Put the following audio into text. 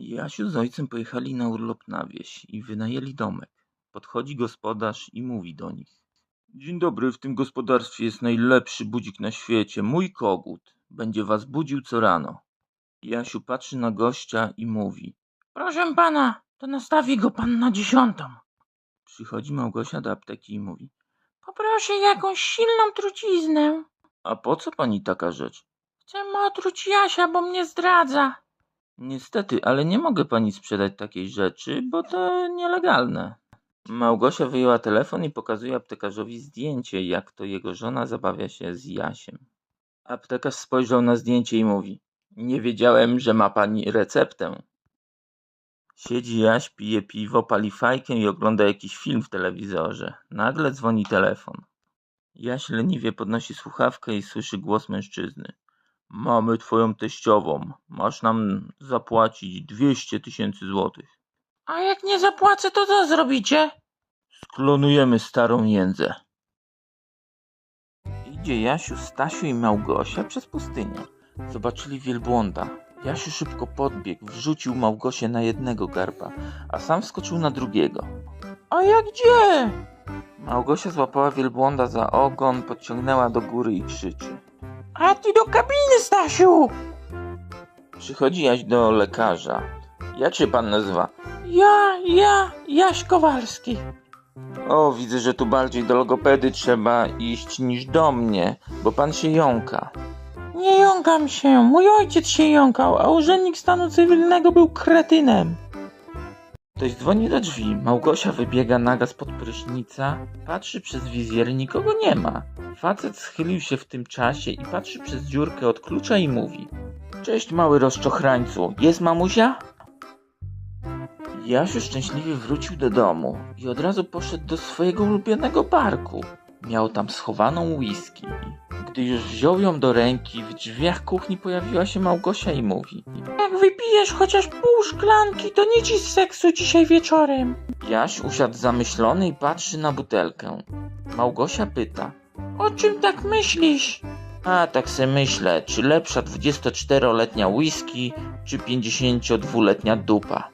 Jasiu z ojcem pojechali na urlop na wieś i wynajęli domek. Podchodzi gospodarz i mówi do nich. Dzień dobry, w tym gospodarstwie jest najlepszy budzik na świecie, mój kogut. Będzie was budził co rano. Jasiu patrzy na gościa i mówi. Proszę pana, to nastawi go pan na dziesiątą. Przychodzi Małgosia do apteki i mówi. Poproszę jakąś silną truciznę. A po co pani taka rzecz? Chcę otruć Jasia, bo mnie zdradza. Niestety, ale nie mogę pani sprzedać takiej rzeczy, bo to nielegalne. Małgosia wyjęła telefon i pokazuje aptekarzowi zdjęcie, jak to jego żona zabawia się z Jasiem. Aptekarz spojrzał na zdjęcie i mówi: Nie wiedziałem, że ma pani receptę. Siedzi Jaś, pije piwo, pali fajkę i ogląda jakiś film w telewizorze. Nagle dzwoni telefon. Jaś leniwie podnosi słuchawkę i słyszy głos mężczyzny. Mamy twoją teściową. Masz nam zapłacić 200 tysięcy złotych. A jak nie zapłacę, to co zrobicie? Sklonujemy starą jędzę. Idzie Jasiu, Stasiu i Małgosia przez pustynię. Zobaczyli wielbłąda. Jasiu szybko podbiegł, wrzucił Małgosię na jednego garba, a sam wskoczył na drugiego. A jak gdzie? Małgosia złapała wielbłąda za ogon, podciągnęła do góry i krzyczy. A ty do kabiny, Stasiu! Przychodzi Jaś do lekarza. Jak się pan nazywa? Ja, ja, Jaś Kowalski. O, widzę, że tu bardziej do logopedy trzeba iść niż do mnie, bo pan się jąka. Nie jąkam się, mój ojciec się jąkał, a urzędnik stanu cywilnego był kretynem. Ktoś dzwoni do drzwi. Małgosia wybiega naga spod prysznica, patrzy przez wizjer nikogo nie ma. Facet schylił się w tym czasie i patrzy przez dziurkę od klucza i mówi: Cześć, mały rozczochrańcu, jest mamusia? Jasiu szczęśliwie wrócił do domu i od razu poszedł do swojego ulubionego parku. Miał tam schowaną whisky. Gdy już wziął ją do ręki, w drzwiach kuchni pojawiła się Małgosia i mówi: Jak wypijesz chociaż pół szklanki, to nie ci z seksu dzisiaj wieczorem. Jaś usiadł zamyślony i patrzy na butelkę. Małgosia pyta: O czym tak myślisz? A tak se myślę, czy lepsza 24-letnia whisky, czy 52-letnia dupa.